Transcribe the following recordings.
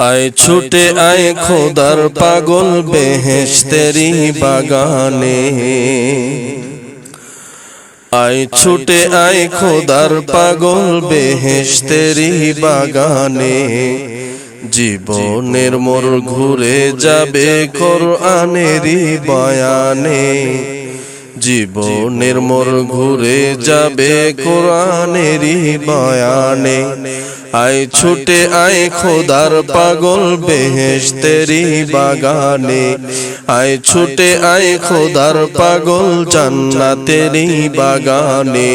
আয় ছুটে আয় খোদার পাগল বেহেশতেরি বাগানে। আয় ছুটে আয় খোদার পাগল বেহেশতেরি বাগানে। জীবনের মোর ঘুরে যাবে কোরআনেরই বয়ানে। জীবনের মোর ঘুরে যাবে কোরআনেরই বয়ানে। আয় ছুটে আয় খোদার পাগল বেহেশতেরি বাগানে। আয় ছুটে আয় খোদার পাগল জান্নাতেরি বাগানে।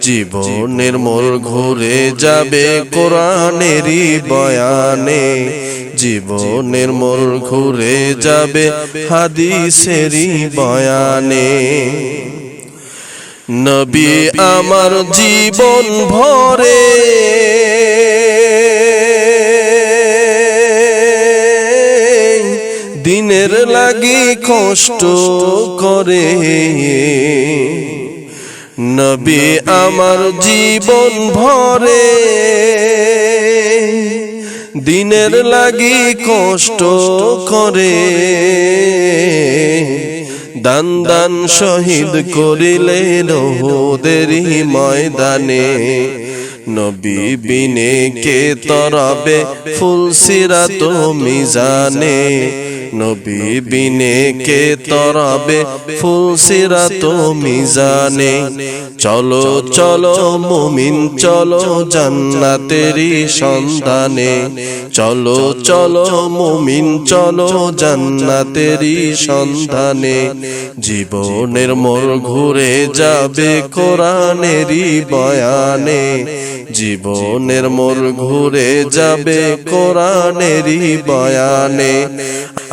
জীবনের মোর ঘুরে যাবে কোরআনেরই বয়ানে। জীবনের মোর ঘুরে যাবে হাদিসেরই বয়ানে। নবী আমার জীবন ভরে দিনের লাগি কষ্ট করে। নবী আমার জীবন ভরে। দিনের লাগি কষ্ট করে। দান দান শহীদ করিলে রহুদেরই ময়দানে। নবী বিনে কে তরাবে ফুলসিরা তো মিজানে। নবী বিনে কে তরাবে? ফুলসিরা তো মিজানে। চলো চলো মুমিন চলো জান্নাতেরই সন্ধানে। চলো চলো মুমিন চলো জান্নাতেরই সন্ধানে। জীবনের মোর ঘুরে যাবে কোরআনেরই বয়ানে। জীবনের মোর ঘুরে যাবে কোরআনেরই বয়ানে।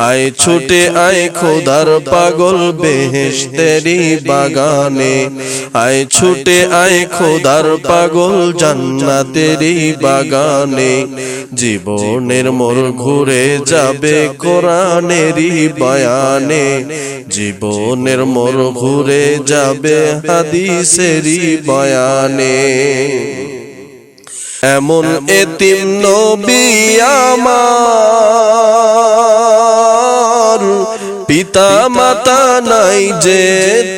আয় ছুটে আয় খোদার পাগল বেহেশতেরি বাগানে। আয় ছুটে আয় খোদার পাগল জান্নাতেরি বাগানে। জীবনের মোর ঘুরে যাবে কোরআনেরই বায়ানে। জীবনের মোর ঘুরে যাবে হাদিসেরই বয়ানে। এমন এতিম নবী আমার পিতা মাতা নাই যে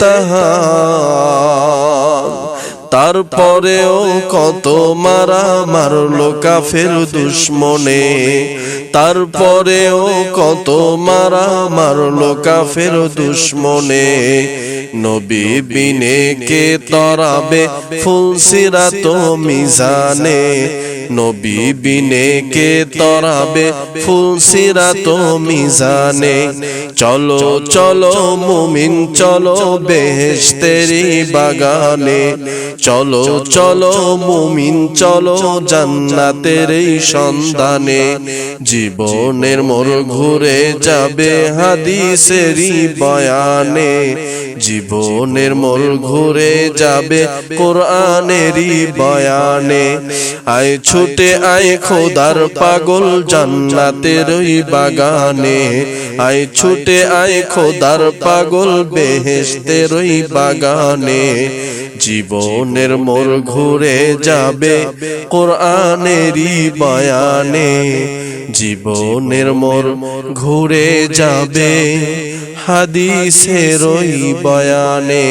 তাহার। তারপরেও কত মারা মারলো কাফের দুশ্মনে। তারপরেও কত মারা মারলো কাফের দুশ্মনে। নবী বিনে কে তরাবে ফুলসিরা তো মিজানে। নবী বিনে কে তরাবে ফুলসিরা তো মিজানে চলো চলো মুমিন চলো বেহেশতেরি বাগানে। চলো চলো মুমিন চলো জান্নাতের সন্ধানে। জীবনের মোর ঘুরে যাবে হাদিসেরই বয়ানে। জীবনের মোর ঘুরে যাবে কোরআনেরই বয়ানে। আয় ছুটে আয় খোদার পাগল জান্নাতের বাগানে। আয় ছুটে আয় খোদার পাগল বেহেস্তের বাগানে। জীবনের মোর ঘুরে যাবে কোরআনেরই বয়ানে। জীবনের মোর ঘুরে যাবে হাদিসের ওই বয়ানে।